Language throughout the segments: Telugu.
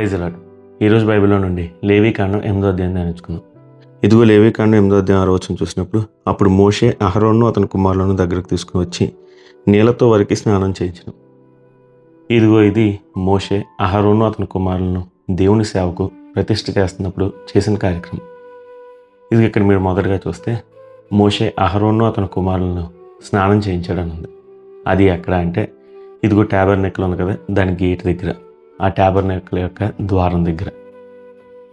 ప్రైజ్ ఈరోజు బైబిల్లో నుండి లేవీకాండం ఎనిమిదో అధ్యాయం ధ్యానించుకుందాం. ఇదిగో లేవీకాండం ఎనిమిదో అధ్యాయం ఆరో చూసినప్పుడు అప్పుడు మోషే అహరోన్ను అతని కుమారులను దగ్గరకు తీసుకుని వచ్చి నీళ్ళతో వారికి స్నానం చేయించను. ఇదిగో ఇది మోషే అహరోను అతని కుమారులను దేవుని సేవకు ప్రతిష్ఠ చేస్తున్నప్పుడు చేసిన కార్యక్రమం. ఇది ఇక్కడ మీరు మొదటగా చూస్తే మోషే అహరోను అతని కుమారులను స్నానం చేయించాడని ఉంది అది ఎక్కడ అంటే ఇదిగో ట్యాబర్ నెక్కలు ఉంది కదా దాని గేట్ దగ్గర. ఆ ట్యాబర్ నెక్కల యొక్క ద్వారం దగ్గర.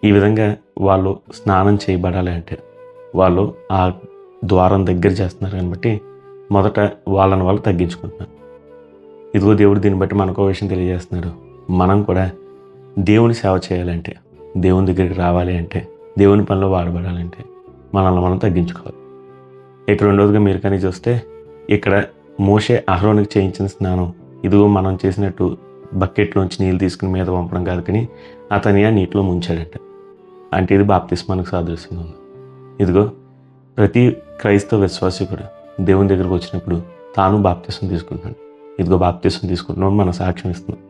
ఈ విధంగా వాళ్ళు స్నానం చేయబడాలి అంటే వాళ్ళు ఆ ద్వారం దగ్గర చేస్తున్నారు కాబట్టి మొదట వాళ్ళని వాళ్ళు తగ్గించుకుంటున్నారు. ఇదిగో దేవుడు దీన్ని బట్టి మనకో విషయం తెలియజేస్తున్నాడు. మనం కూడా దేవుని సేవ చేయాలంటే దేవుని దగ్గరికి రావాలి అంటే దేవుని పనిలో వాడబడాలంటే మనల్ని మనం తగ్గించుకోవాలి. ఇక్కడ రెండోదిగా మీరు కానీ చూస్తే ఇక్కడ మోషే అహరోనికి చేయించిన స్నానం. ఇదిగో మనం చేసినట్టు బకెట్లోంచి నీళ్ళు తీసుకుని మీద పంపడం కాదు కానీ అతని ఆ నీటిలో ముంచాడట. అంటే ఇది బాప్తిస్మానికి సాదృశ్యంగా ఉంది. ఇదిగో ప్రతి క్రైస్తవ విశ్వాసి కూడా దేవుని దగ్గరకు వచ్చినప్పుడు తాను బాప్తిసం తీసుకుంటాడు ఇదిగో బాప్తిసం తీసుకుంటున్నాడు మన సాక్ష్యం ఇస్తున్నాం.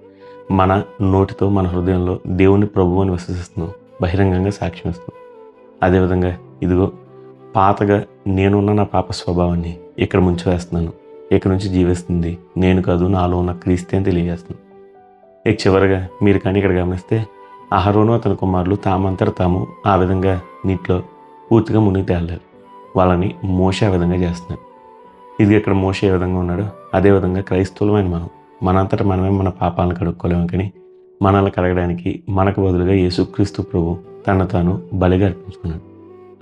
మన నోటితో మన హృదయంలో దేవుని ప్రభువు అని విశ్వసిస్తున్నాం. బహిరంగంగా సాక్ష్యం ఇస్తున్నాం. అదేవిధంగా ఇదిగో పాతగా నేనున్న నా పాప స్వభావాన్ని ఇక్కడ ముంచివేస్తున్నాను. ఇక్కడ నుంచి జీవిస్తుంది. నేను కాదు నాలో ఉన్న క్రీస్తే అని తెలియజేస్తున్నాను. ఇక చివరిగా మీరు కానీ ఇక్కడ గమనిస్తే అహరోను అతని కుమారులు తామంతట తాము ఆ విధంగా నీటిలో పూర్తిగా మునిగి తేలలేరు వాళ్ళని మోసే ఆ విధంగా చేస్తున్నారు ఇది ఇక్కడ మోసే ఏ విధంగా ఉన్నాడు అదేవిధంగా క్రైస్తవులమైన మనం. మనంతట మనమే మన పాపాలను కడుక్కోలేము కానీ మనల్ని కడగడానికి మనకు బదులుగా యేసుక్రీస్తు ప్రభు తన తాను బలిగా అర్పించుకున్నాడు.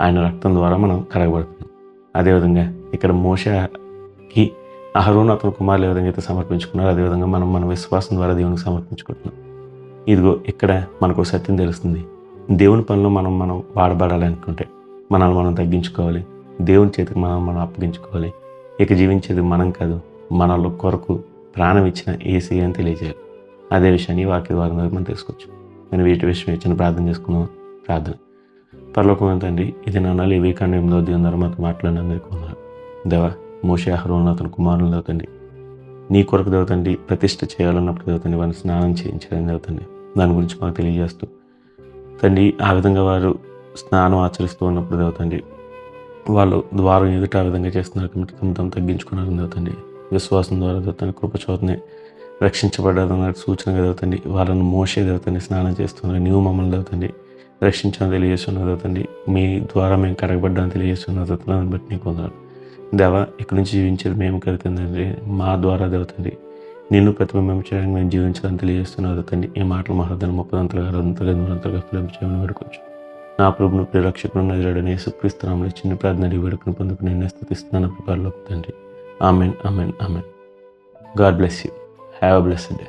ఆయన రక్తం ద్వారా మనం కడగబడుతున్నాం. అదేవిధంగా ఇక్కడ మోసకి అహరోను అతని కుమారులు ఏ విధంగా అయితే సమర్పించుకున్నారో అదేవిధంగా మనం మన విశ్వాసం ద్వారా దేవునికి సమర్పించుకుంటున్నాం. ఇదిగో ఇక్కడ మనకు ఒక సత్యం తెలుస్తుంది. దేవుని పనిలో మనం మనం వాడబడాలి అనుకుంటే మనల్ని మనం తగ్గించుకోవాలి. దేవుని చేతికి మనం మనం అప్పగించుకోవాలి. ఇక జీవించేది మనం కాదు మనలో కొరకు ప్రాణం ఇచ్చిన ఏసీ అని తెలియజేయాలి. అదే విషయాన్ని వాక్య ద్వారా మనం తెలుసుకోవచ్చు. నేను వీటి విషయం ఇచ్చిన ప్రార్థన చేసుకున్నాం ప్రార్థన. పరలోకం తండ్రి ఇది నాన్న లేవీ కానీ ఎనిమిదో అధ్యాయం ద్వారా మాతో మాట్లాడినందుకు దేవా మోషే అహరోన్ అతని కుమారులు దేవతండి. నీ కొరకు దేవతండి ప్రతిష్ట చేయాలన్నప్పుడు దేవతండి వారిని స్నానం చేయించడం దేవతండి. దాని గురించి మాకు తెలియజేస్తూ. తండ్రి ఆ విధంగా వారు స్నానం ఆచరిస్తూ ఉన్నప్పుడు దేవతండి వాళ్ళు ద్వారం ఎదుట ఆ విధంగా చేస్తున్నారు కాబట్టి తమ తమ తగ్గించుకున్నారు దేవతండి. విశ్వాసం ద్వారా దేవతండి కృపచోతనే రక్షించబడ్డారన్న సూచనగా దేవతండి వాళ్ళని మోసే దేవతండి స్నానం చేస్తున్నారు. నీవు మమ్మల్ని దేవతండి రక్షించడం తెలియజేస్తున్నారు దేవతండి. మీ ద్వారా మేము కడగబడ్డాన్ని తెలియజేస్తున్నారు దేవతండి. దాన్ని బట్టి నీకు వందనాలు. దేవ ఇక్కడి నుంచి జీవించేది మేము కలుగుతుందండి మా ద్వారా దేవతండి నిన్ను ప్రతిబింబం చేయడానికి మేము జీవించాలని తెలియజేస్తున్నారు తండ్రి. ఈ మాటలు మహాదన ముప్పదంతలుగా అంతగా నూరంతలుగా ఫలం చేయమని వేడుకోవచ్చు నా ప్రభును ప్రిరక్షకుడు నజరడని సుక్రీస్తున్నాములు చిన్న ప్రార్థన వేడుకను పొందుకుని నేను స్థుతిస్తున్నాను ప్రకారంలోకి తండ్రి. Amen amen amen. God bless you. Have a blessed day.